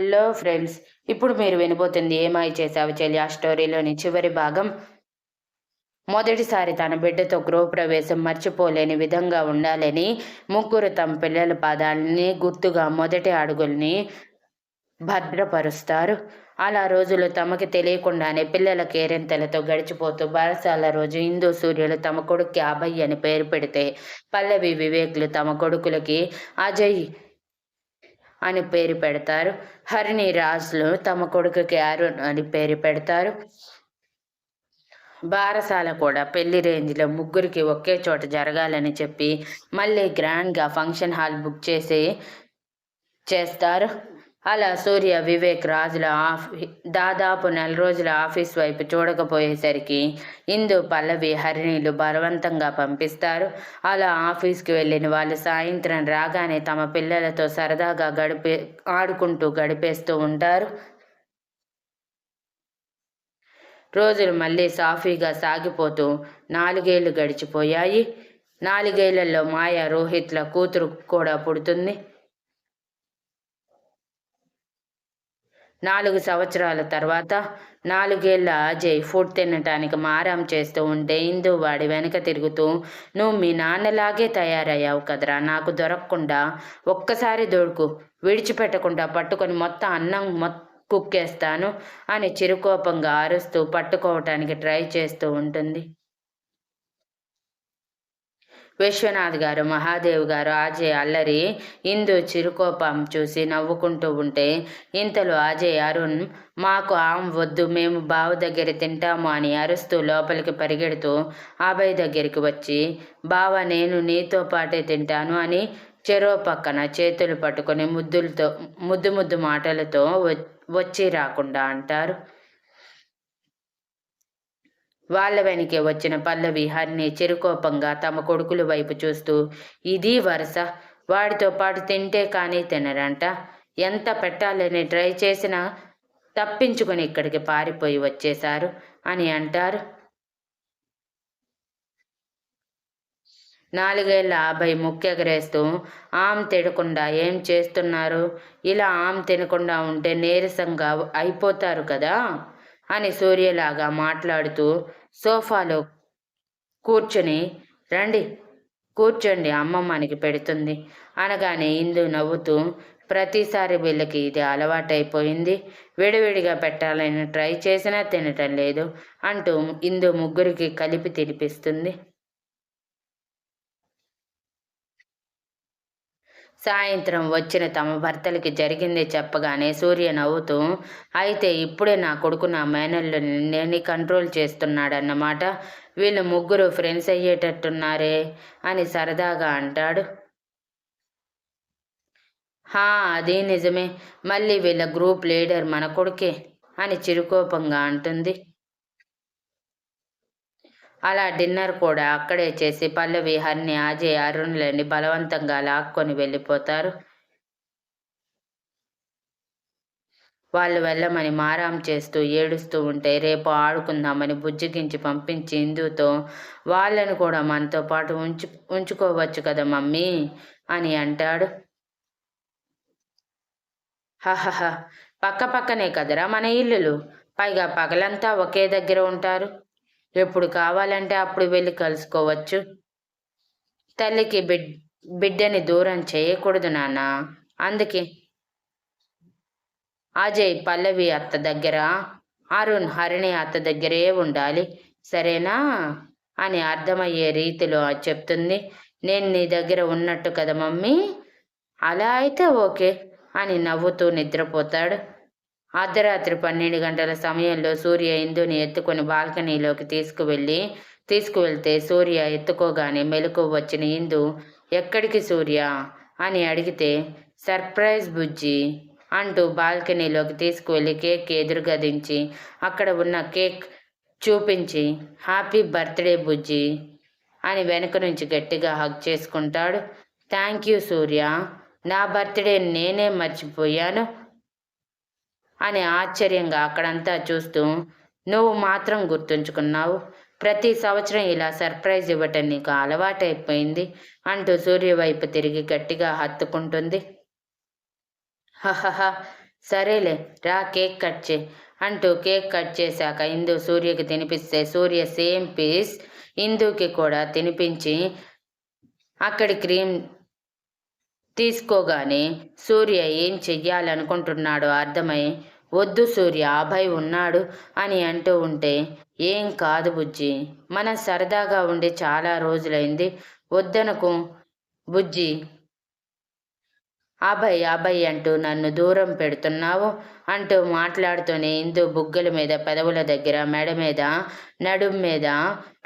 Hello friends ఇప్పుడు మీరు వినిపోతుంది ఏమాయి చేసావు చెల్లి ఆ స్టోరీలోని చివరి భాగం. మొదటిసారి తన బిడ్డతో గృహప్రవేశం మర్చిపోలేని విధంగా ఉండాలని ముగ్గురు తమ పిల్లల పాదాలని గుర్తుగా మొదటి అడుగుల్ని భద్రపరుస్తారు. అలా రోజులు తమకి తెలియకుండానే పిల్లల కేరింతలతో గడిచిపోతూ బారసాల రోజు హిందూ సూర్యులు తమ కొడుక్కి అభయ్ అని పేరు పెడితే పల్లవి వివేక్లు తమ కొడుకులకి అజయ్ అని పేరు పెడతారు. హరిణి రాజులు తమ కొడుకుకి అరుణ్ అని పేరు పెడతారు. బారసాల కూడా పెళ్ళి రేంజ్లో ముగ్గురికి ఒకే చోట జరగాలని చెప్పి మళ్ళీ గ్రాండ్గా ఫంక్షన్ హాల్ బుక్ చేసి చేస్తారు. అలా సూర్య వివేక్ రాజుల ఆఫీ దాదాపు నెల రోజుల ఆఫీస్ వైపు చూడకపోయేసరికి ఇందు పల్లవి హరిణిలు బలవంతంగా పంపిస్తారు. అలా ఆఫీస్కి వెళ్ళిన వాళ్ళు సాయంత్రం రాగానే తమ పిల్లలతో సరదాగా గడిపే ఆడుకుంటూ గడిపేస్తూ ఉంటారు. రోజులు మళ్ళీ సాఫీగా సాగిపోతూ నాలుగేళ్ళు గడిచిపోయాయి. నాలుగేళ్ళలో మాయ రోహిత్ల కూతురు కూడా పుడుతుంది. నాలుగు సంవత్సరాల తర్వాత నాలుగేళ్ళ అజయ్ ఫుడ్ తినటానికి మారం చేస్తూ ఉంటే ఇందు వాడి వెనక తిరుగుతూ నువ్వు మీ నాన్నలాగే తయారయ్యావు కదరా నాకు దొరకకుండా ఒక్కసారి దొడుకు విడిచిపెట్టకుండా పట్టుకొని మొత్తం అన్నం మొత్తం కుక్కేస్తాను అని చిరుకోపంగా అరుస్తూ పట్టుకోవటానికి ట్రై చేస్తూ ఉంటుంది. విశ్వనాథ్ గారు మహాదేవ్ గారు అజయ్ అల్లరి ఇందు చిరుకోపం చూసి నవ్వుకుంటూ ఉంటే ఇంతలో అజయ్ అరుణ్ మాకు ఆమ్ వద్దు మేము బావ దగ్గర తింటాము అని అరుస్తూ లోపలికి పరిగెడుతూ అభయ్ దగ్గరికి వచ్చి బావ నేను నీతో పాటే తింటాను అని చెరో పక్కన చేతులు పట్టుకొని ముద్దులతో ముద్దు ముద్దు మాటలతో వచ్చి రాకుండా అంటారు. వాళ్ళ వెనకే వచ్చిన పల్లవి హరిని చిరుకోపంగా తమ కొడుకుల వైపు చూస్తూ ఇది వరుస. వాడితో పాటు తింటే కానీ తినరంట. ఎంత పెట్టాలని ట్రై చేసినా తప్పించుకొని ఇక్కడికి పారిపోయి వచ్చేశారు అని అంటారు. నాలుగేళ్ళ అబ్బాయి ముక్కెగరేస్తూ ఆమ్ తినకుండా ఏం చేస్తున్నారు? ఇలా ఆమ్ తినకుండా ఉంటే నీరసంగా అయిపోతారు కదా అని సూర్యలాగా మాట్లాడుతూ సోఫాలో కూర్చొని రండి కూర్చోండి అమ్మమ్మనికి పెడుతుంది. అనగానే ఇందు నవ్వుతూ ప్రతిసారి వీళ్ళకి ఇది అలవాటైపోయింది. విడివిడిగా పెట్టాలని ట్రై చేసినా తినటం లేదు అంటూ ఇందు ముగ్గురికి కలిపి తినిపిస్తుంది. సాయంత్రం వచ్చిన తమ భర్తలకి జరిగింది చెప్పగానే సూర్య నవ్వుతూ అయితే ఇప్పుడే నా కొడుకు నా మేనల్లు నేను కంట్రోల్ చేస్తున్నాడన్నమాట. వీళ్ళు ముగ్గురు ఫ్రెండ్స్ అయ్యేటట్టున్నారే అని సరదాగా అంటాడు. హా అది నిజమే. మళ్ళీ వీళ్ళ గ్రూప్ లీడర్ మన కొడుకే అని చిరుకోపంగా అంటుంది. అలా డిన్నర్ కూడా అక్కడే చేసి పల్లవి హర్ని అజయ్ అరుణ్లని బలవంతంగా లాక్కొని వెళ్ళిపోతారు. వాళ్ళు వెళ్ళమని మారాం చేస్తూ ఏడుస్తూ ఉంటే రేపు ఆడుకుందామని బుజ్జిగించి పంపించి ఇందుతో వాళ్ళని కూడా మనతో పాటు ఉంచు ఉంచుకోవచ్చు కదా మమ్మీ అని అంటాడు. హహహ పక్క పక్కనే కదరా మన ఇల్లులు? పైగా పగలంతా ఒకే దగ్గర ఉంటారు. ఎప్పుడు కావాలంటే అప్పుడు వెళ్ళి కలుసుకోవచ్చు. తల్లికి బిడ్ బిడ్డని దూరం చేయకూడదు నాన్న. అందుకే అజయ్ పల్లవి అత్త దగ్గర అరుణ్ హరిణి అత్త దగ్గరే ఉండాలి. సరేనా? అని అర్థమయ్యే రీతిలో చెప్తుంది. నేను నీ దగ్గర ఉన్నట్టు కదా మమ్మీ? అలా అయితే ఓకే అని నవ్వుతూ నిద్రపోతాడు. అర్ధరాత్రి పన్నెండు గంటల సమయంలో సూర్య ఇందుని ఎత్తుకొని బాల్కనీలోకి తీసుకువెళ్ళి తీసుకువెళ్తే సూర్య ఎత్తుకోగానే మెలకు వచ్చిన ఇందు ఎక్కడికి సూర్య అని అడిగితే సర్ప్రైజ్ బుజ్జి అంటూ బాల్కనీలోకి తీసుకువెళ్ళి కేక్ ఎదురుగా దించి అక్కడ ఉన్న కేక్ చూపించి హ్యాపీ బర్త్డే బుజ్జి అని వెనక నుంచి గట్టిగా హగ్ చేసుకుంటాడు. Thank you Surya! నా బర్త్డే నేనే మర్చిపోయాను. అని ఆశ్చర్యంగా అక్కడంతా చూస్తూ నువ్వు మాత్రం గుర్తుంచుకున్నావు. ప్రతి సంవత్సరం ఇలా సర్ప్రైజ్ ఇవ్వటం నీకు అలవాటైపోయింది అంటూ సూర్య వైపు తిరిగి గట్టిగా హత్తుకుంటుంది. హహహ సరేలే రా కేక్ కట్ చే అంటూ కేక్ కట్ చేశాక ఇందు సూర్యకి తినిపిస్తే సూర్య సేమ్ పీస్ ఇందుకి కూడా తినిపించి అక్కడి క్రీమ్ తీసుకోగానే సూర్య ఏం చెయ్యాలనుకుంటున్నాడో అర్థమై వద్దు సూర్య అభయ్ ఉన్నాడు అని అంటూ ఉంటే ఏం కాదు బుజ్జి మనం సరదాగా ఉండి చాలా రోజులైంది వద్దనకు బుజ్జి. అభయ్ అభయ్ అంటూ నన్ను దూరం పెడుతున్నావు అంటూ మాట్లాడుతూనే ఇందు బుగ్గల మీద పెదవుల దగ్గర మెడ మీద నడుం మీద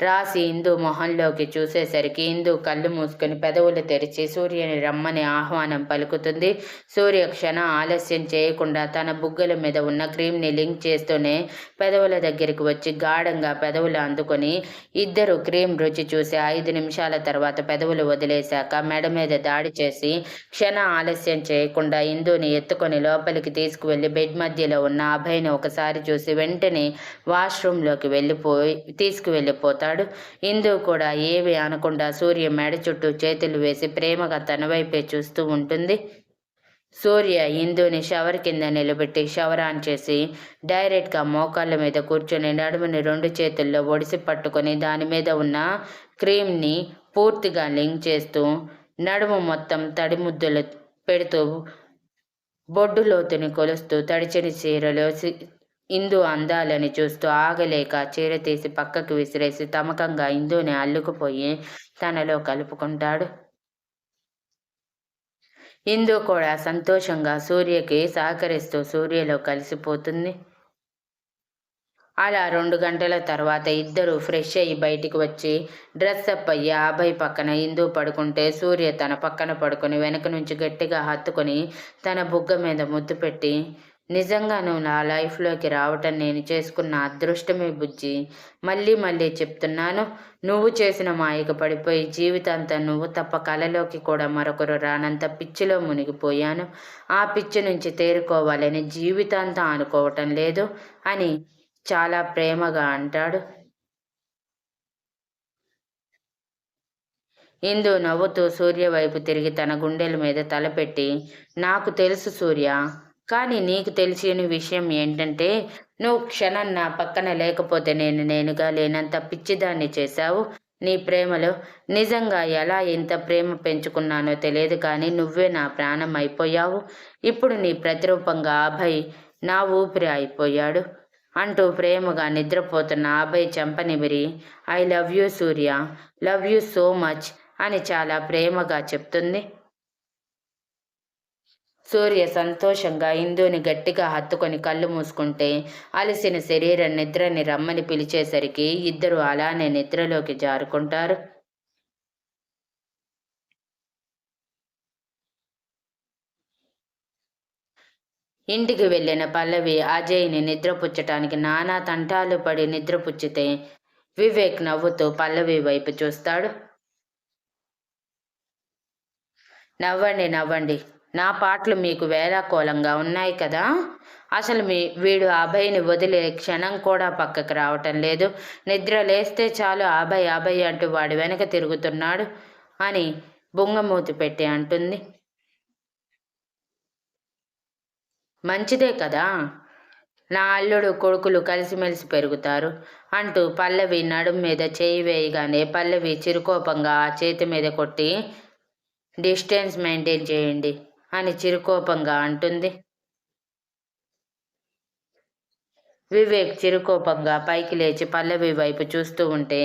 రాసి ఇందు మొహంలోకి చూసేసరికి ఇందు కళ్ళు మూసుకొని పెదవులు తెరిచి సూర్యుని రమ్మని ఆహ్వానం పలుకుతుంది. సూర్య క్షణ ఆలస్యం చేయకుండా తన బుగ్గల మీద ఉన్న క్రీమ్ని లింక్ చేస్తూనే పెదవుల దగ్గరికి వచ్చి గాఢంగా పెదవులు అందుకొని ఇద్దరు క్రీమ్ రుచి చూసి ఐదు నిమిషాల తర్వాత పెదవులు వదిలేశాక మెడ మీద దాడి చేసి క్షణ ఆలస్యం చేయకుండా ఇందుని ఎత్తుకొని లోపలికి తీసుకువెళ్ళి బెడ్ మధ్యలో ఉన్న అభయ్ని ఒకసారి చూసి వెంటనే వాష్రూమ్లోకి వెళ్ళిపోయి తీసుకువెళ్ళిపోతాడు. ఇందు కూడా ఏవి అనకుండా సూర్య మెడ చుట్టూ చేతులు వేసి ప్రేమగా తన వైపే చూస్తూ ఉంటుంది. సూర్య ఇందుని షవర్ కింద నిలబెట్టి షవర్ ఆన్ చేసి డైరెక్ట్గా మోకాళ్ళ మీద కూర్చొని నడుముని రెండు చేతుల్లో ఒడిసి పట్టుకొని దాని మీద ఉన్న క్రీమ్ని పూర్తిగా లింక్ చేస్తూ నడుము మొత్తం తడి ముద్దులు పెడుతూ బొడ్డు లోతుని కొలుస్తూ తడిచని చీరలో ఇందు అందాలని చూస్తూ ఆగలేక చీర తీసి పక్కకు విసిరేసి తమకంగా ఇందుని అల్లుకుపోయి తనలో కలుపుకుంటాడు. ఇందు కూడా సంతోషంగా సూర్యకి సహకరిస్తూ సూర్యలో కలిసిపోతుంది. అలా రెండు గంటల తర్వాత ఇద్దరు ఫ్రెష్ అయ్యి బయటికి వచ్చి డ్రెస్ అప్ అయ్యి ఆబాయ్ పక్కన ఇందు పడుకుంటే సూర్య తన పక్కన పడుకొని వెనక నుంచి గట్టిగా హత్తుకొని తన బుగ్గ మీద ముద్దు పెట్టి నిజంగా నువ్వు నా లైఫ్లోకి రావటం నేను చేసుకున్న అదృష్టమే బుజ్జి. మళ్ళీ మళ్ళీ చెప్తున్నాను నువ్వు చేసిన మాయక పడిపోయి జీవితాంతం నువ్వు తప్ప కలలోకి కూడా మరొకరు రానంత పిచ్చిలో మునిగిపోయాను. ఆ పిచ్చి నుంచి తేరుకోవాలని జీవితాంతం అనుకోవటం లేదు అని చాలా ప్రేమగా అంటాడు. ఇందు నవ్వుతూ సూర్య వైపు తిరిగి తన గుండెల మీద తలపెట్టి నాకు తెలుసు సూర్య కానీ నీకు తెలిసిన విషయం ఏంటంటే నువ్వు క్షణం నా పక్కన లేకపోతే నేను నేనుగా లేనంత పిచ్చిదాన్ని చేశావు. నీ ప్రేమలో నిజంగా ఎలా ఎంత ప్రేమ పెంచుకున్నానో తెలియదు కానీ నువ్వే నా ప్రాణం అయిపోయావు. ఇప్పుడు నీ ప్రతిరూపంగా అభయ్ నా ఊపిరి అయిపోయాడు. అంటూ ప్రేమగా నిద్రపోతున్న Abhay చెంపనిమిరి I love you Surya love you so much అని చాలా ప్రేమగా చెప్తుంది. సూర్య సంతోషంగా ఇందుని గట్టిగా హత్తుకొని కళ్ళు మూసుకుంటే అలసిన శరీరం నిద్రని రమ్మని పిలిచేసరికి ఇద్దరు అలానే నిద్రలోకి జారుకుంటారు. ఇంటికి వెళ్ళిన పల్లవి అజయ్ని నిద్రపుచ్చటానికి నానా తంటాలు పడి నిద్రపుచ్చితే వివేక్ నవ్వుతూ పల్లవి వైపు చూస్తాడు. నవ్వండి నవ్వండి. నా పాటలు మీకు వేలాకోలంగా ఉన్నాయి కదా? అసలు మీ వీడు అభయ్ని వదిలే క్షణం కూడా పక్కకు రావటం లేదు. నిద్ర లేస్తే చాలు అభయ్ అభయ్ అంటూ వాడు వెనక తిరుగుతున్నాడు అని బుంగమూతి పెట్టి అంటుంది. మంచిదే కదా? నా అల్లుడు కొడుకులు కలిసిమెలిసి పెరుగుతారు అంటూ పల్లవి నడుం మీద చేయి వేయగానే పల్లవి చిరుకోపంగా ఆ చేతి మీద కొట్టి డిస్టెన్స్ మెయింటైన్ చేయండి అని చిరుకోపంగా అంటుంది. వివేక్ చిరుకోపంగా పైకి లేచి పల్లవి వైపు చూస్తూ ఉంటే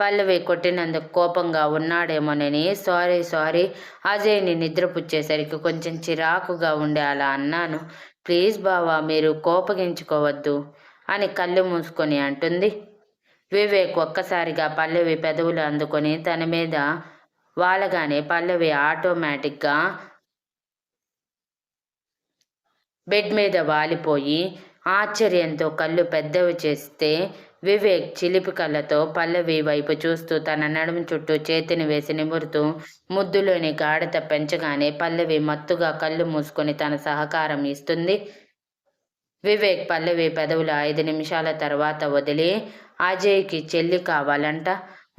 పల్లవి కొట్టినందుకు కోపంగా ఉన్నాడేమోనని సారీ సారీ అజయ్ని నిద్రపుచ్చేసరికి కొంచెం చిరాకుగా ఉండే అలా అన్నాను. ప్లీజ్ బావా మీరు కోపగించుకోవద్దు అని కళ్ళు మూసుకొని అంటుంది. వివేక్ ఒక్కసారిగా పల్లవి పెదవులు అందుకొని తన మీద వాళ్ళగానే పల్లవి ఆటోమేటిక్గా బెడ్ మీద వాలిపోయి ఆశ్చర్యంతో కళ్ళు పెద్దవి చేస్తే వివేక్ చిలిపి కళ్ళతో పల్లవి వైపు చూస్తూ తన నడుము చుట్టూ చేతిని వేసి నిమురుతూ ముద్దులోని గాఢత పెంచగానే పల్లవి మత్తుగా కళ్ళు మూసుకొని తన సహకారం ఇస్తుంది. వివేక్ పల్లవి పెదవులు ఐదు నిమిషాల తర్వాత వదిలి అజయ్కి చెల్లి కావాలంట.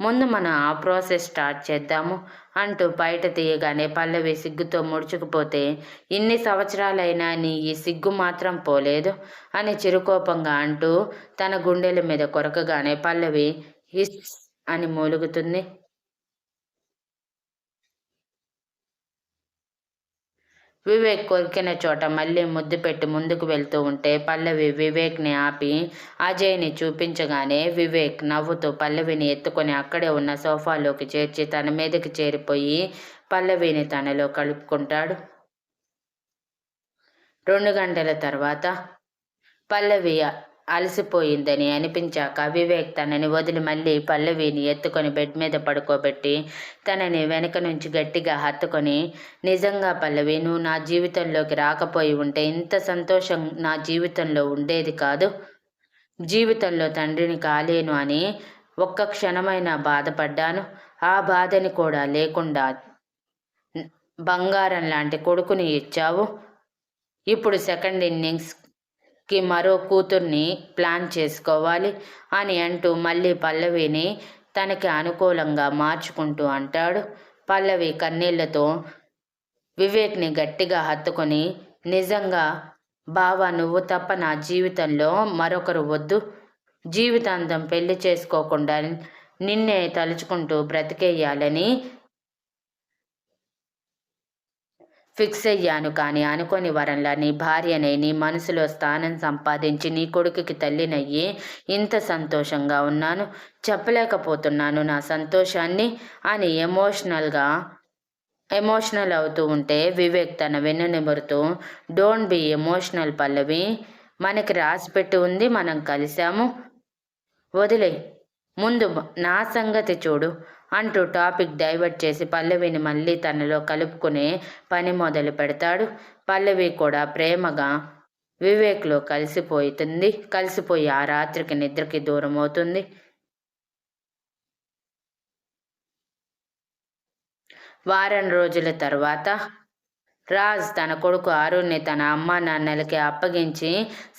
ముందు మనం ఆ ప్రాసెస్ స్టార్ట్ చేద్దాము అంటూ బయట తీయగానే పల్లవి సిగ్గుతో ముడుచుకుపోతే ఇన్ని సంవత్సరాలైనా నీ ఈ సిగ్గు మాత్రం పోలేదు అని చిరుకోపంగా అంటూ తన గుండెల మీద కొరకగానే పల్లవి హిస్ అని మూలుగుతుంది. వివేక్ కొరికిన చోట మళ్ళీ ముద్దు పెట్టి ముందుకు వెళ్తూ ఉంటే పల్లవి వివేక్ని ఆపి అజయ్ని చూపించగానే వివేక్ నవ్వుతూ పల్లవిని ఎత్తుకొని అక్కడే ఉన్న సోఫాలోకి చేర్చి తన మీదకి చేరిపోయి పల్లవిని తనలో కలుపుకుంటాడు. రెండు గంటల తర్వాత పల్లవి అలసిపోయిందని అనిపించాక వివేక్ తనని వదిలి మళ్ళీ పల్లవిని ఎత్తుకొని బెడ్ మీద పడుకోబెట్టి తనని వెనక నుంచి గట్టిగా హత్తుకొని నిజంగా పల్లవి నువ్వు నా జీవితంలోకి రాకపోయి ఉంటే ఇంత సంతోషం నా జీవితంలో ఉండేది కాదు. జీవితంలో తండ్రిని కాలేను అని ఒక్క క్షణమైన బాధపడ్డాను. ఆ బాధని కూడా లేకుండా బంగారం లాంటి కొడుకుని ఇచ్చావు. ఇప్పుడు సెకండ్ ఇన్నింగ్స్ కి మరో కూతుర్ని ప్లాన్ చేసుకోవాలి అని అంటూ మళ్ళీ పల్లవిని తనకి అనుకూలంగా మార్చుకుంటూ అంటాడు. పల్లవి కన్నీళ్ళతో వివేక్ని గట్టిగా హత్తుకొని నిజంగా బావా నువ్వు తప్ప నా జీవితంలో మరొకరు వద్దు. జీవితాంతం పెళ్ళి చేసుకోకుండా నిన్నే తలుచుకుంటూ బ్రతికేయాలని ఫిక్స్ అయ్యాను కానీ అనుకోని వరంలా నీ భార్యనే నీ మనసులో స్థానం సంపాదించి నీ కొడుకుకి తల్లినయ్యి ఇంత సంతోషంగా ఉన్నాను. చెప్పలేకపోతున్నాను నా సంతోషాన్ని అని ఎమోషనల్గా ఎమోషనల్ అవుతూ ఉంటే వివేక్ తన వెన్ను నిమురుతూ డోంట్ బి ఎమోషనల్ పల్లవి మనకి రాసి పెట్టి ఉంది మనం కలిసాము వదిలే ముందు నా సంగతి చూడు. అంటూ టాపిక్ డైవర్ట్ చేసి పల్లవిని మళ్ళీ తనలో కలుపుకునే పని మొదలు పెడతాడు. పల్లవి కూడా ప్రేమగా వివేక్లో కలిసిపోతుంది. కలిసిపోయి ఆ రాత్రికి నిద్రకి దూరం అవుతుంది వారం రోజుల తర్వాత రాజ్ తన కొడుకు అరుణ్ని తన అమ్మ నాన్నలకి అప్పగించి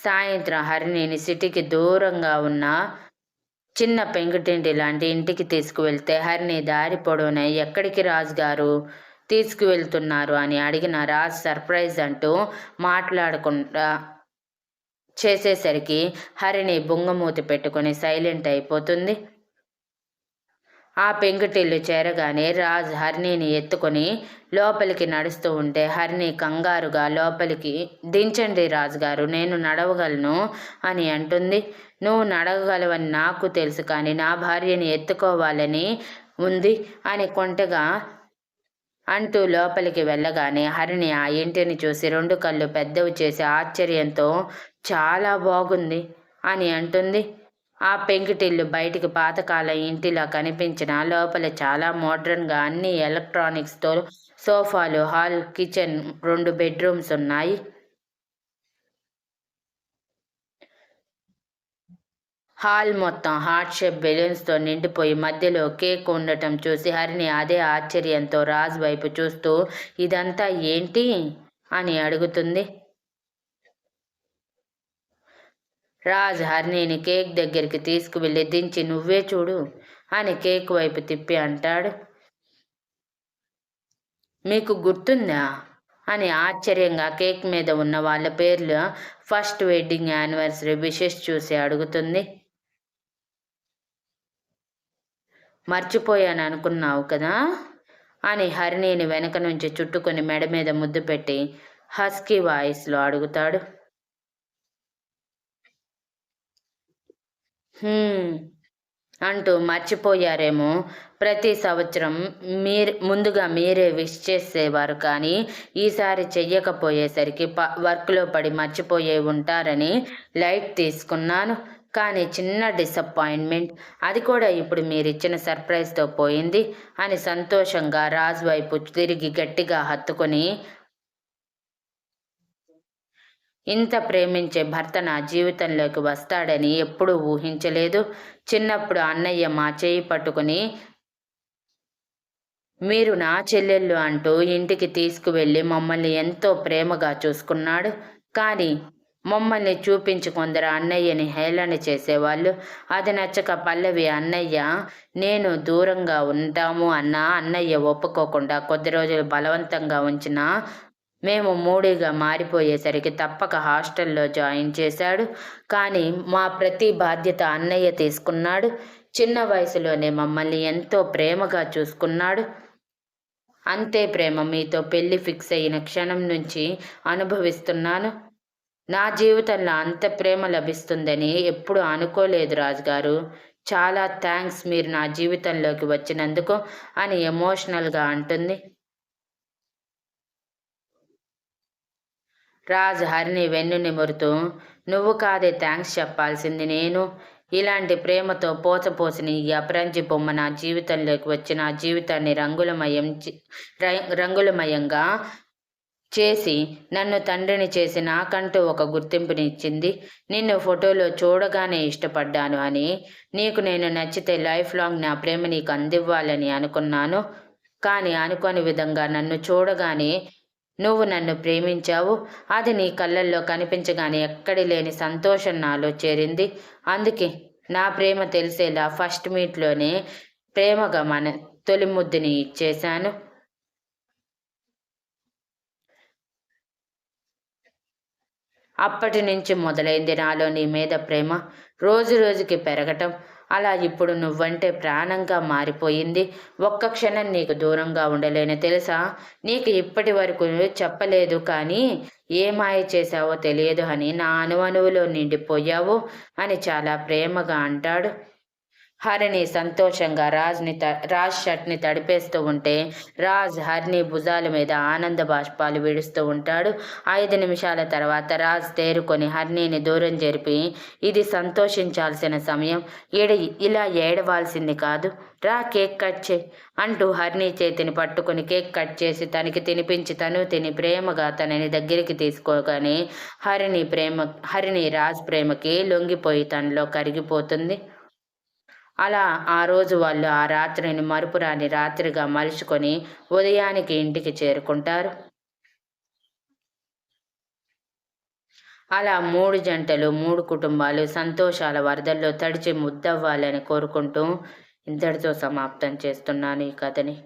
సాయంత్రం హరిణిని సిటీకి దూరంగా ఉన్న చిన్న పెంకుటింటి లాంటి ఇంటికి తీసుకువెళ్తే హరిని దారి పొడవున ఎక్కడికి రాజుగారు తీసుకువెళ్తున్నారు అని అడిగిన రాజ్ సర్ప్రైజ్ అంటూ మాట్లాడకుండా చేసేసరికి హరిని బుంగమూతి పెట్టుకుని సైలెంట్ అయిపోతుంది. ఆ పెంకుటిల్లు చేరగానే రాజ్ హరిణిని ఎత్తుకొని లోపలికి నడుస్తూ ఉంటే హరిణి కంగారుగా లోపలికి దించండి రాజుగారు నేను నడవగలను అని అంటుంది. నువ్వు నడవగలవని నాకు తెలుసు కానీ నా భార్యని ఎత్తుకోవాలని ఉంది అని కొంటగా అంటూ లోపలికి వెళ్ళగానే హరిణి ఆ ఇంటిని చూసి రెండు కళ్ళు పెద్దవి చేసి ఆశ్చర్యంతో చాలా బాగుంది అని అంటుంది. ఆ పెంకుటిల్లు బయటికి పాతకాలం ఇంటిలా కనిపించిన లోపల చాలా మోడ్రన్గా అన్ని ఎలక్ట్రానిక్స్తో సోఫాలు హాల్ కిచెన్ రెండు బెడ్రూమ్స్ ఉన్నాయి. హాల్ మొత్తం హార్ట్ షేప్ బెలూన్స్తో నిండిపోయి మధ్యలో కేక్ ఉండటం చూసి హరిని అదే ఆశ్చర్యంతో రాజ్ వైపు చూస్తూ ఇదంతా ఏంటి? అని అడుగుతుంది. రాజ్ హర్నీని కేక్ దగ్గరికి తీసుకువెళ్ళి దించి నువ్వే చూడు అని కేక్ వైపు తిప్పి అంటాడు. మీకు గుర్తుందా? అని ఆశ్చర్యంగా కేక్ మీద ఉన్న వాళ్ళ పేర్లు ఫస్ట్ వెడ్డింగ్ యానివర్సరీ విషెస్ చూసి అడుగుతుంది. మర్చిపోయాను అనుకున్నావు కదా? అని హరిణిని వెనక నుంచి చుట్టుకొని మెడ మీద ముద్దు పెట్టి హస్కీ వాయిస్లో అడుగుతాడు. అంటూ మర్చిపోయారేమో. ప్రతి సంవత్సరం మీరు ముందుగా మీరే విష్ చేసేవారు కానీ ఈసారి చెయ్యకపోయేసరికి ప వర్క్లో పడి మర్చిపోయే ఉంటారని లైట్ తీసుకున్నాను. కానీ చిన్న డిసప్పాయింట్మెంట్. అది కూడా ఇప్పుడు మీరు ఇచ్చిన సర్ప్రైజ్తో పోయింది అని సంతోషంగా రాజు వైపు తిరిగి గట్టిగా హత్తుకొని ఇంత ప్రేమించే భర్త నా జీవితంలోకి వస్తాడని ఎప్పుడూ ఊహించలేదు. చిన్నప్పుడు అన్నయ్య మా చేయి పట్టుకుని మీరు నా చెల్లెళ్ళు అంటూ ఇంటికి తీసుకువెళ్ళి మమ్మల్ని ఎంతో ప్రేమగా చూసుకున్నాడు. కానీ మమ్మల్ని చూపించి కొందరు అన్నయ్యని హేళన చేసేవాళ్ళు. అది నచ్చక పల్లవి అన్నయ్య నేను దూరంగా ఉంటాము అన్న అన్నయ్య ఒప్పుకోకుండా కొద్ది రోజులు బలవంతంగా ఉంచిన మేము మూడీగా మారిపోయేసరికి తప్పక హాస్టల్లో జాయిన్ చేశాడు. కానీ మా ప్రతి బాధ్యత అన్నయ్య తీసుకున్నాడు. చిన్న వయసులోనే మమ్మల్ని ఎంతో ప్రేమగా చూసుకున్నాడు. అంతే ప్రేమ మీతో పెళ్ళి ఫిక్స్ అయిన క్షణం నుంచి అనుభవిస్తున్నాను. నా జీవితంలో అంత ప్రేమ లభిస్తుందని ఎప్పుడు అనుకోలేదు రాజుగారు. చాలా థ్యాంక్స్ మీరు నా జీవితంలోకి వచ్చినందుకు అని ఎమోషనల్గా అంటుంది. రాజ్ హరిని వెన్ను నిమురుతూ నువ్వు కాదే థ్యాంక్స్ చెప్పాల్సింది నేను. ఇలాంటి ప్రేమతో పోసపోసిన ఈ అపరంజి బొమ్మ నా జీవితంలోకి వచ్చి నా జీవితాన్ని రంగులమయం రంగులమయంగా చేసి నన్ను తండ్రిని చేసి నాకంటూ ఒక గుర్తింపునిచ్చింది. నిన్ను ఫోటోలో చూడగానే ఇష్టపడ్డాను అని. నీకు నేను నచ్చితే లైఫ్ లాంగ్ నా ప్రేమ నీకు అందివ్వాలని అనుకున్నాను. కానీ అనుకోని విధంగా నన్ను చూడగానే నువ్వు నన్ను ప్రేమించావు. అది నీ కళ్ళల్లో కనిపించగానే ఎక్కడి లేని సంతోషం నాలో చేరింది. అందుకే నా ప్రేమ తెలిసేలా ఫస్ట్ మీట్లోనే ప్రేమగా మన తొలి ముద్దుని ఇచ్చేశాను. అప్పటి నుంచి మొదలైంది నాలో నీ మీద ప్రేమ. రోజు రోజుకి పెరగటం. అలా ఇప్పుడు నువ్వంటే ప్రాణంగా మారిపోయింది. ఒక్క క్షణం నీకు దూరంగా ఉండలేను తెలుసా? నీకు ఇప్పటి వరకు చెప్పలేదు కానీ ఏ మాయ చేశావో తెలియదు అని నా అనువనువులో నిండిపోయావు అని చాలా ప్రేమగా అంటాడు. హరిని సంతోషంగా రాజ్ని త రాజ్ షర్ట్ని తడిపేస్తూ ఉంటే రాజ్ హరిని భుజాల మీద ఆనంద బాష్పాలు విడుస్తూ ఉంటాడు. ఐదు నిమిషాల తర్వాత రాజ్ తేరుకొని హరిణిని దూరం జరిపి ఇది సంతోషించాల్సిన సమయం. ఈడ ఇలా ఏడవాల్సింది కాదు. రా కేక్ కట్ చే అంటూ హరిణి చేతిని పట్టుకుని కేక్ కట్ చేసి తనకి తినిపించి తను తిని ప్రేమగా తనని దగ్గరికి తీసుకోగానే హరిణి ప్రేమ హరిణి రాజ్ ప్రేమకి లొంగిపోయి తనలో కరిగిపోతుంది. అలా ఆ రోజు వాళ్ళు ఆ రాత్రిని మరుపురాని రాత్రిగా మలుచుకొని ఉదయానికి ఇంటికి చేరుకుంటారు. అలా మూడు జంటలు మూడు కుటుంబాలు సంతోషాల వరదల్లో తడిచి ముద్దవ్వాలని కోరుకుంటూ ఇంతటితో సమాప్తం చేస్తున్నాను ఈ కథని.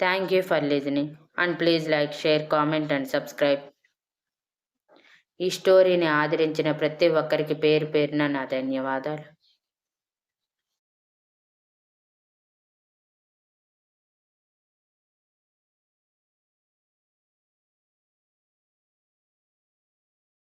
Thank you for listening and please like share comment and subscribe. ఈ స్టోరీని ఆదరించిన ప్రతి ఒక్కరికి పేరు పేరున నా ధన్యవాదాలు.